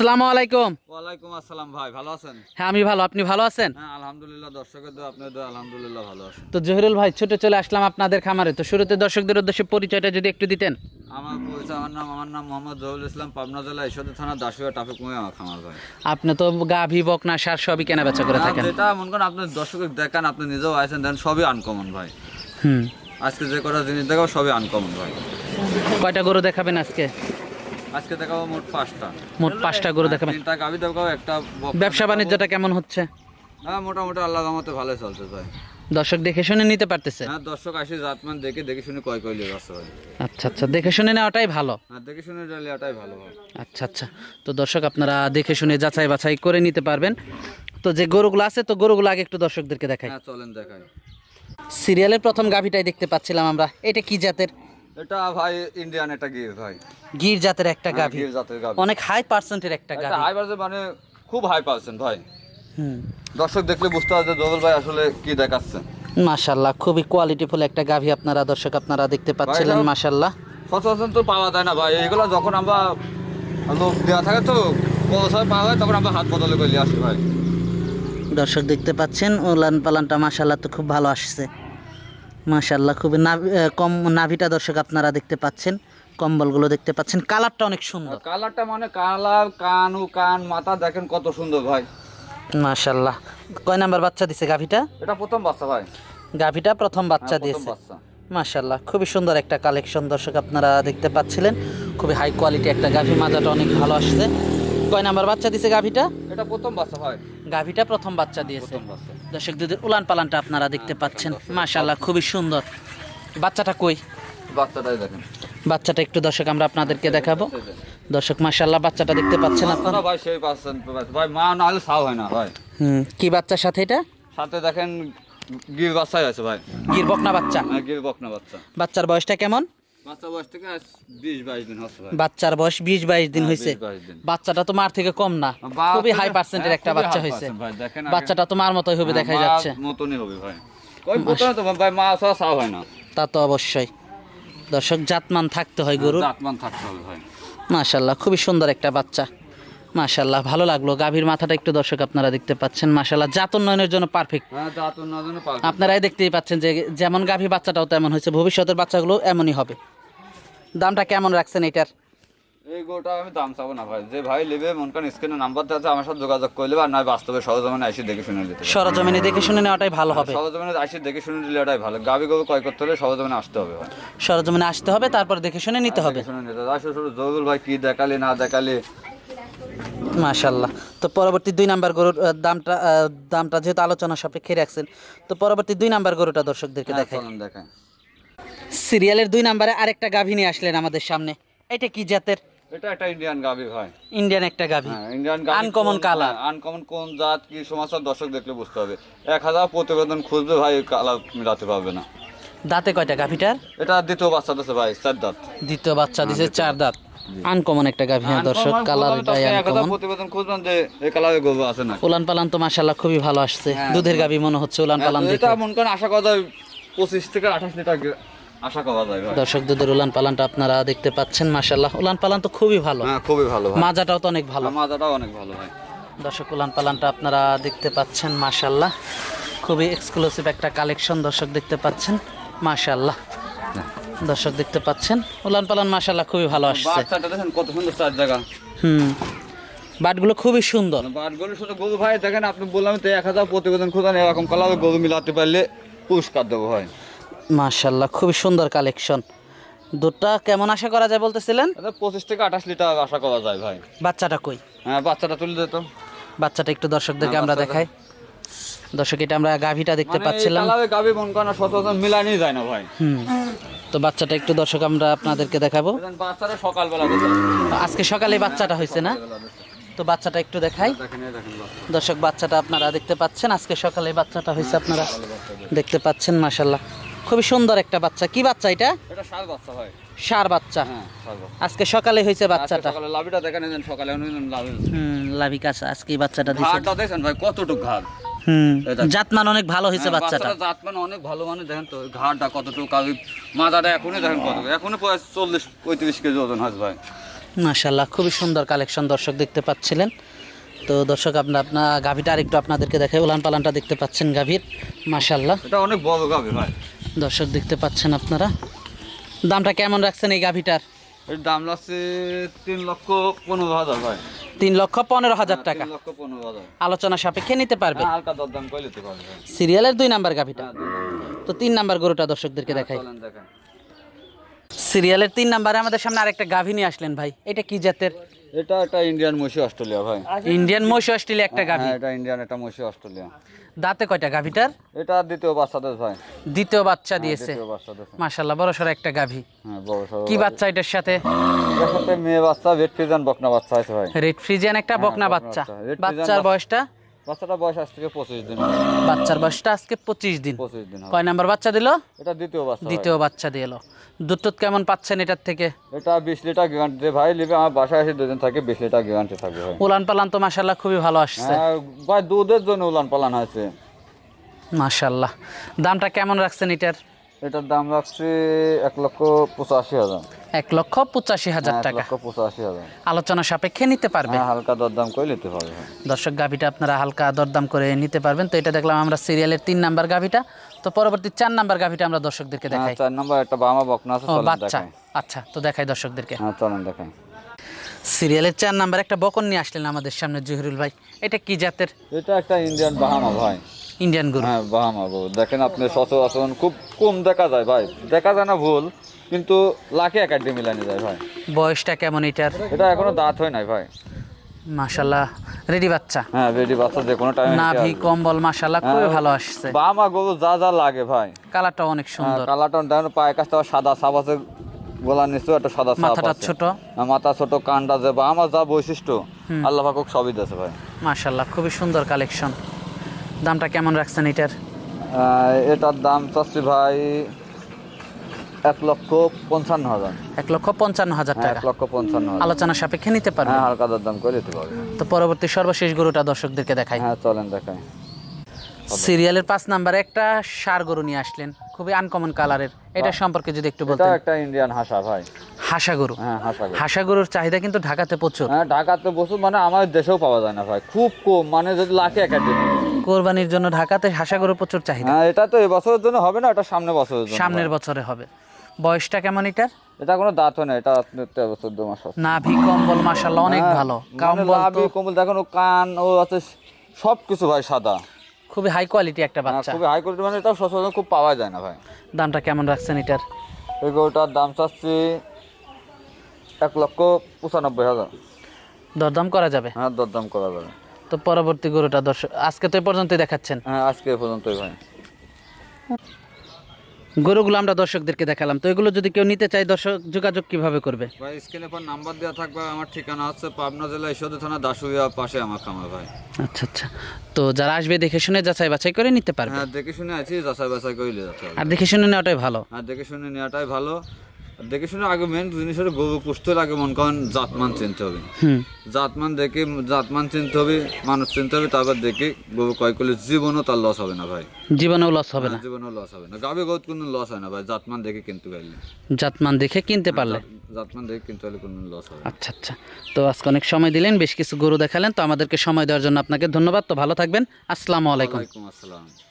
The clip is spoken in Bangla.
আসসালামু আলাইকুম। ওয়ালাইকুম আসসালাম ভাই ভালো আছেন? হ্যাঁ আমি ভালো। আপনি ভালো আছেন? হ্যাঁ আলহামদুলিল্লাহ দর্শকের দোয়া আপনার দোয়া আলহামদুলিল্লাহ ভালো আছেন। তো জহিরুল ভাই ছোট চলে আসলাম আপনাদের খামারে। তো শুরুতে দর্শকদের উদ্দেশ্যে পরিচয়টা যদি একটু দিতেন। আমার পরিচয় আমার নাম আমার নাম মোহাম্মদ জহুল ইসলাম পাবনা জেলা ঈশ্বরদী থানা দাসুয়া টাফে কুমে আমার খামার ভাই। আপনি তো গাভি বকনা সার সবই কেনা বেচা করে থাকেন। যেটা মনে করেন আপনি দর্শকের দেখান আপনি নিজেও আছেন দেন সবই আনকমন ভাই। হুম। আজকে যে কটা জিনিস দেখাবো সবই আনকমন ভাই। কয়টা গরু দেখাবেন আজকে? আজকে দেখাবো মোট পাঁচটা। মোট পাঁচটা গরু দেখাবেন। তিনটা গাভি দেখাবো একটা ব্যবসা বাণিজ্যটা কেমন হচ্ছে? হ্যাঁ মোটামুটি আল্লাহ রহমতে ভালোই চলছে ভাই। দর্শক দেখে শুনে নিতে পারতেছে? হ্যাঁ দর্শক আসি জাতমান দেখে দেখে শুনে কয় কয় লিয়ে আসছে আচ্ছা আচ্ছা দেখে শুনে নেওয়াটাই ভালো। হ্যাঁ দেখে শুনে লিয়াটাই ভালো আচ্ছা আচ্ছা তো দর্শক আপনারা দেখে শুনে যাচাই বাছাই করে নিতে পারবেন। তো যে গরুগুলো আছে তো গরুগুলো আগে একটু দর্শকদেরকে দেখাই। হ্যাঁ চলেন দেখাই। সিরিয়ালের প্রথম গাভিটাই দেখতে পাচ্ছিলাম আমরা। এটা কি জাতের? এটা ভাই ইন্ডিয়ান একটা গির ভাই। গির জাতের একটা হ্যাঁ, গাভি। গির জাতের গাভি। অনেক হাই পার্সেন্টের একটা একটা হাই পার্সেন্ট মানে খুব হাই পার্সেন্ট ভাই। হুম। দর্শক দেখলে বুঝতে পারছে দোবল ভাই আসলে কি দেখাচ্ছে। মাশাল্লাহ খুবই কোয়ালিটিফুল একটা গাভি আপনারা দর্শক আপনারা দেখতে পাচ্ছিলেন ভাই, মাশাল্লাহ সচরাচর তো পাওয়া যায় না ভাই। এইগুলো যখন আমরা লোক দেওয়া থাকে তো পৌঁছায় পাওয়া হয় তখন আমরা হাত বদলে করে নিয়ে আসি ভাই। দর্শক দেখতে পাচ্ছেন উলান পালানটা মাশাল্লাহ তো খুব ভালো আসছে। মাশাল্লাহ খুবই নাভি কম নাভিটা দর্শক আপনারা দেখতে পাচ্ছেন কম্বলগুলো দেখতে পাচ্ছেন। কালারটা অনেক সুন্দর। কালারটা মানে কালার কান ও কান মাথা দেখেন কত সুন্দর ভাই। মাশাল্লাহ কয় নাম্বার বাচ্চা দিছে গাভিটা? এটা প্রথম বাচ্চা ভাই। গাভিটা প্রথম বাচ্চা হ্যাঁ, প্রথম দিয়েছে। মাশাল্লাহ খুবই সুন্দর একটা কালেকশন দর্শক আপনারা দেখতে পাচ্ছিলেন। খুবই হাই কোয়ালিটি একটা গাভি মাজাটা অনেক ভালো আসছে। কয় নাম্বার বাচ্চা দিছে গাভিটা? এটা প্রথম বাচ্চা ভাই গাভিটা প্রথম বাচ্চা দিয়েছে। দর্শক দিদির উলান পালানটা আপনারা দেখতে পাচ্ছেন। মাশাল্লাহ খুবই সুন্দর। বাচ্চাটা কই? বাচ্চাটাই দেখেন। বাচ্চাটা একটু দর্শক আমরা আপনাদেরকে দেখাবো। দর্শক মাশাল্লাহ বাচ্চাটা দেখতে পাচ্ছেন আপনারা? ভাই সেই পাচ্ছেন ভাই মা না হলে সাও হয় না ভাই। হুম কি বাচ্চার সাথে এটা? সাথে দেখেন গির বাচ্চাই আছে ভাই। গির বকনা বাচ্চা। হ্যাঁ গির বকনা বাচ্চা। বাচ্চার বয়সটা কেমন? বাচ্চার বয়স বিশ বাইশ দিন হ্যাঁ, হয়েছে। বাচ্চাটা তো মার থেকে কম না। খুবই হাই পার্সেন্টের হ্যাঁ, একটা বাচ্চা হয়েছে। বাচ্চাটা তো মার মতোই হবে হ্যাঁ, দেখাই যাচ্ছে। মতনই হবে ভাই। কই প্রথমে তো ভাই মা হয় না। তা তো অবশ্যই। দর্শক জাতমান থাকতে হয় গরুর। জাতমান থাকতে হবে ভাই। মাশাল্লাহ খুবই সুন্দর একটা বাচ্চা। মাশাল্লাহ ভালো লাগল। গাভীর মাথাটা একটু দর্শক আপনারা দেখতে পাচ্ছেন। মাশাল্লাহ জাত উন্নয়নের জন্য পারফেক্ট আপনারাই দেখতেই পাচ্ছেন যে যেমন গাভী বাচ্চাটাও তেমন হয়েছে। ভবিষ্যতের বাচ্চাগুলো এমনই হবে। দামটা কেমন রাখছেন এটার? এই গোটা আমি দাম চাবো না ভাই। যে ভাই নেবে মন করেন স্ক্রিনে নাম্বার দেওয়া আছে আমার সাথে যোগাযোগ করলে আর নয় বাস্তবে সহজমানে এসে দেখে শুনে নিতে। সরজমিনে দেখে শুনে নেওয়াটাই ভালো হবে। সহজমানে এসে দেখে শুনে নিলে ওটাই ভালো। গাবি গরু ক্রয় করতে হলে সহজমানে আসতে হবে ভাই। সরজমিনে আসতে হবে তারপর দেখে শুনে নিতে হবে। শুনে নিতে হবে। আসলে শুধু জহুরুল ভাই কি দেখালে না দেখালে? মাশাল্লাহ তো পরবর্তী দুই নাম্বার গরুর দামটা দামটা যেহেতু আলোচনা সাপেক্ষে রাখছেন তো পরবর্তী দুই নাম্বার গরুটা দর্শকদেরকে হ্যাঁ, দেখাই। দেখায় সিরিয়ালের দুই নাম্বারে আরেকটা গাভী নিয়ে আসলেন আমাদের সামনে। এটা কি জাতের? এটা একটা ইন্ডিয়ান গাবি ভাই। ইন্ডিয়ান একটা গাভী। হ্যাঁ ইন্ডিয়ান Uncommon colour। আনকমন কোন জাত কি সমাচার দর্শক দেখলে বুঝতে হবে। এক হাজার প্রতিবেদন খুঁজবে ভাই কালার মিলাতে পারবে না। দাঁতে কয়টা গাভীটার? এটা দ্বিতীয় বাচ্চা ভাই চার দাঁত। দ্বিতীয় বাচ্চা দিছে চার দাঁত। আনকমন একটা গাভী হ্যাঁ দর্শক কালার এটাই আনকমন প্রতিবেদন খুঁজবেন যে এই গরু আছে না উলান পালান তো মাশাল্লাহ খুবই ভালো আসছে। দুধের গাভী মনে হচ্ছে উলান পালান হ্যাঁ, এটা মন করেন আশা করা যায় পঁচিশ থেকে আঠাশ লিটার আশা করা যায় দর্শক দুধের উলান পালানটা আপনারা দেখতে পাচ্ছেন মাশাল্লাহ উলান পালান তো খুবই ভালো। হ্যাঁ খুবই ভালো মাজাটাও তো অনেক ভালো। মাজাটাও অনেক ভালো ভাই। দর্শক উলান পালানটা আপনারা দেখতে পাচ্ছেন মাশাল্লাহ খুবই এক্সক্লুসিভ একটা কালেকশন দর্শক দেখতে পাচ্ছেন মাশাল্লাহ দর্শক দেখতে পাচ্ছেন উলান পালান মাশাল্লাহ খুবই ভালো আসছে। বাচ্চাটা দেখেন কত সুন্দর চার জায়গা। হুম। বাটগুলো খুবই সুন্দর। বাট গরু শুধু গরু ভাই দেখেন আপনি বললাম তো এক হাজার প্রতিবেদন খুঁজেন এরকম কালারের গরু মিলাতে পারলে পুরস্কার দেবো ভাই। মাশাল্লাহ খুবই সুন্দর কালেকশন দুধটা কেমন আশা করা যায় বলতেছিলেন? পঁচিশ থেকে আঠাশ লিটার আশা করা যায় ভাই। বাচ্চাটা কই? হ্যাঁ বাচ্চাটা তুলে দিত বাচ্চাটা একটু দর্শকদেরকে হ্যাঁ, আমরা দেখাই। দর্শক এটা আমরা গাভীটা দেখতে পাচ্ছিলাম। কালারে গাবি মন করানো সচরাচর মিলানি যায় না ভাই। হুম তো বাচ্চাটা একটু দর্শক আমরা আপনাদেরকে দেখাবো। বাচ্চাটা সকালবেলা আজকে সকালে বাচ্চাটা হয়েছে না? তো বাচ্চাটা একটু দেখাই। দর্শক বাচ্চাটা আপনারা দেখতে পাচ্ছেন আজকে সকালে বাচ্চাটা হয়েছে আপনারা দেখতে পাচ্ছেন মাশাল্লাহ খুবই সুন্দর একটা বাচ্চা। কি বাচ্চা এটা? এটা সার বাচ্চা ভাই সার বাচ্চা। হ্যাঁ সার বাচ্চা। আজকে সকালে হয়েছে বাচ্চাটা। সকালে লাভিটা দেখেন দেন সকালে লাভি হুম আছে আজকে বাচ্চাটা ঘাটটা দেখছেন ভাই কতটুকু ঘাট হুম জাতমান অনেক ভালো হয়েছে হ্যাঁ, বাচ্চাটা। জাত মানে অনেক ভালো মানে দেখেন তো ঘাটটা কতটুকু কালি মাথাটা এখনই দেখেন কত এখনই প্রায় চল্লিশ পঁয়ত্রিশ কেজি ওজন হয় ভাই। মাশাল্লাহ খুবই সুন্দর কালেকশন দর্শক দেখতে পাচ্ছিলেন। তো দর্শক আপনার আপনার গাভীটা আরেকটু আপনাদেরকে দেখাই। উলান পালানটা দেখতে পাচ্ছেন গাভীর। মাশাল্লাহ এটা অনেক বড় গাবে ভাই। দর্শক দেখতে পাচ্ছেন আপনারা। দামটা কেমন রাখছেন এই গাভিটার? দাম লাগছে তিন লক্ষ পনেরো হাজার ভাই। তিন লক্ষ পনেরো হাজার টাকা। লক্ষ পনেরো আলোচনা সাপেক্ষে নিতে পারবে। হ্যাঁ, সিরিয়ালের দুই নাম্বার গাভীটা। হ্যাঁ, তো তিন নাম্বার গরুটা দর্শকদেরকে দেখাই। সিরিয়ালের তিন নাম্বারে আমাদের সামনে আরেকটা গাভী নিয়ে আসলেন ভাই। এটা কি জাতের? এটা একটা ইন্ডিয়ান মশি অস্ট্রেলিয়া ভাই। ইন্ডিয়ান মহিষ অস্ট্রেলিয়া একটা গাভী। হ্যাঁ এটা ইন্ডিয়ান একটা মশি অস্ট্রেলিয়া। দাঁতে কয়টা গাভীটার? এটা দ্বিতীয় বাচ্চা দেশ ভাই। দ্বিতীয় বাচ্চা দিয়েছে। মাশাআল্লাহ বড় সরো একটা গাভী। হ্যাঁ বড় সড়ো কি বাচ্চা এটার সাথে? এটার সাথে মেয়ে বাচ্চা রেড ফ্রিজিয়ান বকনা বাচ্চা আছে ভাই। রেড ফ্রিজিয়ান একটা বকনা বকনা বাচ্চা। বাচ্চার বয়সটা? বাচ্চাটা বয়স আজ থেকে পঁচিশ দিন। বাচ্চার বয়সটা আজকে পঁচিশ দিন। পঁচিশ দিন কয় নাম্বার বাচ্চা দিল? এটা দ্বিতীয় বাচ্চা দ্বিতীয় বাচ্চা দিয়ে এলো। দুধ টুধ কেমন পাচ্ছেন এটার থেকে? এটা বিশ লিটার গ্যারান্টি ভাই নেবে আমার বাসায় এসে দুদিন থাকে বিশ লিটার গ্যারান্টি থাকবে ভাই। উলান পালান তো মাসাল্লাহ খুবই ভালো আসছে। হ্যাঁ ভাই দুধের জন্য উলান পালান হয়েছে। মাশাল্লাহ দামটা কেমন রাখছেন এটার? এটার দাম রাখছে এক লক্ষ পঁচাশি হাজার। এক লক্ষ পঁচাশি হাজার হ্যাঁ, টাকা। পঁচাশি হাজার। আলোচনা সাপেক্ষে নিতে পারবে। হ্যাঁ হালকা দরদাম করে নিতে পারবে। দর্শক গাভিটা আপনারা হালকা দরদাম করে নিতে পারবেন। তো এটা দেখলাম আমরা সিরিয়ালের তিন নাম্বার গাভিটা। তো পরবর্তী চার নাম্বার গাভিটা আমরা দর্শকদেরকে হ্যাঁ দেখাই। চার নম্বর একটা বামা বকনা আছে বাচ্চা। আচ্ছা তো দেখাই দর্শকদেরকে। হ্যাঁ চলেন দেখাই। সিরিয়ালের চার নাম্বার একটা বকন নিয়ে আসলেন আমাদের সামনে জহিরুল ভাই। এটা কি জাতের? এটা একটা ইন্ডিয়ান বাহামা ভাই। ইন্ডিয়ান গরু হ্যাঁ বাহামা দেখেন আপনি সচরাচর খুব কম দেখা যায় ভাই। দেখা যায় না ভুল কিন্তু লাখে একাডেমি মিলানি যায় ভাই। বয়সটা কেমন এটার? এটা এখনও দাঁত হয় নাই ভাই। মাশাল্লাহ রেডি বাচ্চা। হ্যাঁ বেডি বাচ্চা যে কোনো টাইমে নাভি কম্বল মাশাল্লাহ খুবই হ্যাঁ। ভালো আসছে। বামা গরু যা যা লাগে ভাই। কালারটা অনেক সুন্দর। কালাটন দেখেন পায়ের কাছটা সাদা সাপ আছে গলার নিচেও একটা সাদা সাপ মাথাটা ছোট। মাথা ছোট কানটা যে বা আমার যা বৈশিষ্ট্য আল্লাহ পাকুক সবই দিয়েছে ভাই। মাশাল্লাহ খুবই সুন্দর কালেকশন দামটা কেমন রাখছেন এটার? এটার দাম চাচ্ছি ভাই এক লক্ষ পঞ্চান্ন হাজার। এক লক্ষ পঞ্চান্ন হাজার টাকা। এক লক্ষ পঞ্চান্ন আলোচনা সাপেক্ষে নিতে পারবেন। হ্যাঁ হালকা দাম করে দিতে পারবেন। তো পরবর্তী সর্বশেষ গরুটা দর্শকদেরকে দেখাই। হ্যাঁ চলেন দেখাই। সিরিয়ালের পাঁচ নাম্বারে একটা সার গরু নিয়ে আসলেন। খুবই আনকমন কালারের এটা সম্পর্কে যদি একটু বলতেন। একটা ইন্ডিয়ান হাসা ভাই। হাসা গরু। হ্যাঁ হাসা গরুর চাহিদা কিন্তু ঢাকাতে প্রচুর। হ্যাঁ ঢাকাতে বসু মানে আমার দেশেও পাওয়া যায় না ভাই। খুব কম মানে যদি লাখে একাডেমি কোরবানির জন্য ঢাকাতে হাসা গরু প্রচুর চাহিদা। হ্যাঁ এটা তো এবছরের জন্য হবে না এটা সামনে বছরের জন্য। সামনের বছরে হবে। বয়সটা কেমন এটার? এটা কোনো দাঁত হয় না এটা তেরো চোদ্দ মাস। নাভি কম্বল মাশাল্লাহ অনেক হ্যাঁ, ভালো। মানে কম্বল লাভি, কম্বল দেখেন ও কান ও আছে সব কিছু ভাই সাদা। খুবই হাই কোয়ালিটি একটা হ্যাঁ, বাচ্চা। খুবই হাই কোয়ালিটি মানে এটা সচরাচর খুব পাওয়া যায় না ভাই। দামটা কেমন রাখছেন এটার? এই গরুটার দাম চাচ্ছি এক লক্ষ পঁচানব্বই হাজার। দরদাম করা যাবে? হ্যাঁ দরদাম করা যাবে। তো পরবর্তী গরুটা দর্শক আজকে তো এই পর্যন্তই দেখাচ্ছেন। হ্যাঁ আজকে পর্যন্তই ভাই। গরুগুলো আমরা দর্শকদেরকে দেখালাম। তো এগুলো যদি কেউ নিতে চায় দর্শক যোগাযোগ কীভাবে করবে? ভাই স্ক্রিনে পর নাম্বার দেওয়া থাকবে আমার ঠিকানা হচ্ছে পাবনা জেলা ঈশ্বরদী থানা দাসুরিয়া পাশে আমার খামার ভাই। আচ্ছা আচ্ছা। তো যারা আসবে দেখে শুনে যাচাই বাছাই করে নিতে পারবে? হ্যাঁ দেখে শুনে আছি যাচাই বাছাই করে নিতে আর দেখে শুনে নেওয়াটাই ভালো। আর দেখে শুনে নেওয়াটাই ভালো। দেখে শুনে আগে মেন জিনিস হলো গরু পুষতে হলে আগে মন করেন জাতমান চিনতে হবে। জাতমান দেখে জাতমান চিনতে হবে মানুষ চিনতে হবে তারপর দেখে গরু ক্রয় করলে জীবনও তার লস হবে না ভাই। জীবনেও লস হবে না। জীবনও লস হবে না। গাবে গরু কোনো লস হয় না ভাই জাতমান দেখে কিনতে পারলে। জাতমান দেখে কিনতে পারলে। জাতমান দেখে কিনতে পারলে কোনো লস হবে আচ্ছা আচ্ছা। তো আজকে অনেক সময় দিলেন বেশ কিছু গরু দেখালেন তো আমাদেরকে সময় দেওয়ার জন্য আপনাকে ধন্যবাদ। তো ভালো থাকবেন। আসসালামু আলাইকুম। আসসালাম।